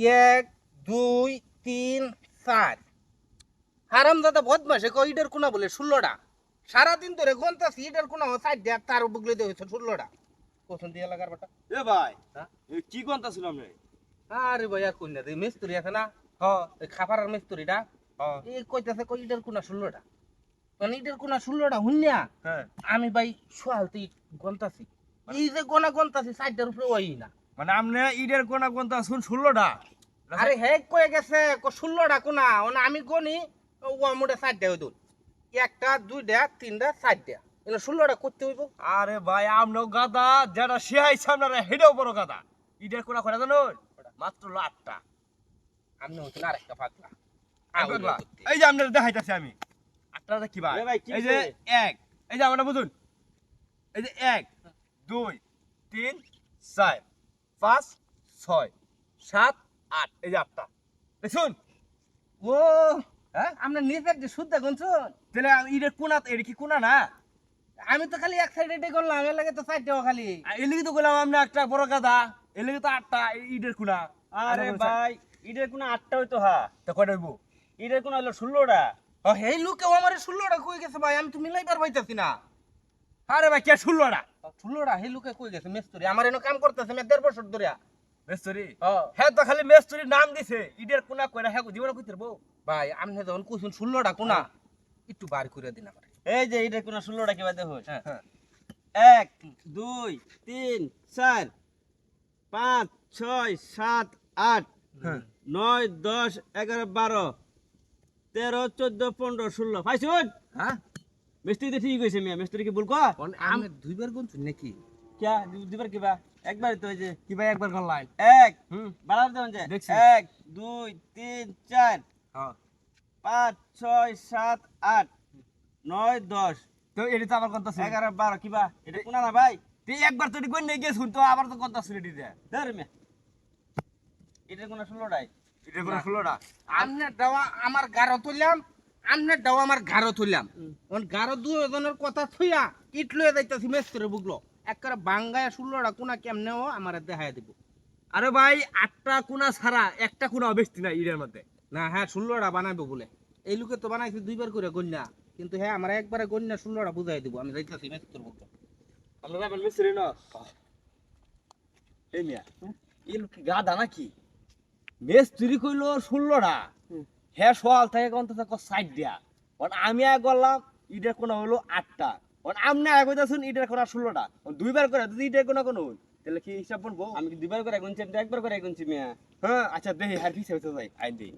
এক দুই তিন চার। হারাম দাদা বদমাসে ইটার কোনা বলে ষোলোটা। সারাদিন ধরে গন্তাছি ইটার কোনা সাইড দেয়া তার বুগলে দিয়ে হয়েছে ষোলোটা। কোথন দিয়ে লাগার বাটা। এ ভাই হ্যাঁ? কি গন্তাছিলাম রে আরে ভাই আর কই না মিস্ত্রি আছে না? হ ওই খাফারার মিস্ত্রিটা। এই কইতাছে কই ইটার কোনা ষোলোটা। মানে ইটার কোনা ষোলোটা হুন্যা হ্যাঁ। আমি ভাই সোয়ালতে গন্তাছি। এই যে গনা গন্তাছি সাইডটার উপরে ওই না। মানে আমনে ইডের কোনা কোনটা শুন ষোলোটা। আরে হে কয়ে গেছে ষোলোটা কোনা মানে আমি গনি ও মোটে সাইডটা হইতো একটা দুইটা তিনটা চারটা। এগুলো ষোলোটা করতে হইব। আরে ভাই আমনো গাদা যেটা শেহাই সামনে হেডেও বড় গাদা। ইডের কোনা কোনা জানো? মাত্র আটটা। আপনি হচ্ছেন আরেকটা পাতলা। পাগলা। এই যে আপনার দেখাইতাছি আমি। আটটা কি ভাই? এই যে এক। এই যে আমরা বুঝুন। এই যে এক দুই তিন চার। পাঁচ ছয় সাত আট। এই যে আটটা। দেখুন ও হ্যাঁ? আপনার নিজের যে শুদ্ধ গুনছুন তাহলে আমি কোনা এটা কি কোনা না? আমি তো খালি এক সাইডে করলাম এর লাগে তো চারটাও খালি। এলিগে তো গেলাম আমরা একটা বড় গাদা এলিগে তো আটটা ইডের কোনা। আরে ভাই ইডের কোনো আটটা হইতো হা। তা কয়টা হইব? ইডের কোনো হলো ষোলোটা। ও হেই লোকেও আমার ষোলোটা কই গেছে ভাই আমি তো মিলাইবার পাইতাছি না। আরে ভাই কে ষোলোটা ষোলোটা হেই লোকে কই গেছে? মিস্ত্রি আমার এনে কাম করতেছে আমি দেড় বছর ধরে মেস্তরি? হ্যাঁ তো খালি মেস্তরির নাম দিছে ইডের কোনা কয়টা হ্যাঁ জীবনে কইতে পারব? ভাই আপনি যখন কইছেন ষোলোটা কোনা একটু বার করে দিন আমার। এই যে ইডের কোনো ষোলোটা কিবা দেখো হ্যাঁ। হ্যাঁ। এক দুই তিন চার পাঁচ ছয় সাত আট হ্যাঁ। নয় দশ এগারো বারো তেরো চোদ্দ পনেরো ষোলো পাইছুন হ্যাঁ? মিস্ত্রি তো ঠিক হয়েছে মিয়া মিস্ত্রি কি ভুল কর আমি দুইবার গুনছেন নাকি? কিয়া দু- দুবার কিবা একবার তো হয়েছে কি ভাই একবার কোন লাইন এক। হুম। বাড়ার দেবেন যে। দেখছি। এক দুই তিন চার। হ্যাঁ। পাঁচ ছয় সাত আট নয় দশ। তো এটা তো আবার কোনটা এগারো বারো কিবা এটা কোনা না ভাই? তুই একবার তো গই নিয়ে গেছুন তো আবার তো কোনটা শুনে দিতে ধর মিয়া। এটা কোনো ষোলোটাই? এটা কোন ষোলোটা? আপনার দেওয়া আমার গারো তুললাম আপনার দেওয়া আমার গারো তুললাম ওন গারো দুজনের কথা থইয়া ইট লয়ে যাইতাছি মেস্তরে বুগলো। একবারে বাঙ্গায় ষোলোটা কোনা কেমনে ও আমার দেখাই দিব। আরে ভাই আটটা কোনা ছাড়া একটা কোনা বেশি না ইডের মধ্যে। না হ্যাঁ ষোলোটা বানাইবো বলে। এই লোকে তো বানাইছে দুইবার করে গন্যা। কিন্তু হ্যাঁ আমার একবারে গন্যা ষোলোটা বুঝাই দিব আমি যাইতাছি মেস্তর বুগলো। আমরা যাবেন মিস্ত্রি ন? এই মিয়া কি গাদা নাকি? মেস চুরি কইলো ষোলোটা হ্যাঁ সোয়াল থেকে কোন থেকে সাইড দেয়া। কারণ আমি আগে করলাম ইটের কোনো হলো আটটা। কারণ আপনি আগে কইতাছুন ইটের কোনো ষোলোটা। দুইবার করে যদি ইডের কোনা তাহলে কি হিসাব বলব? আমি দুইবার করে গুনছি একবার করে গুনছি মিয়া। হ্যাঁ আচ্ছা দেখি হ্যাঁ ঠিক হইতে যাই। আই দেই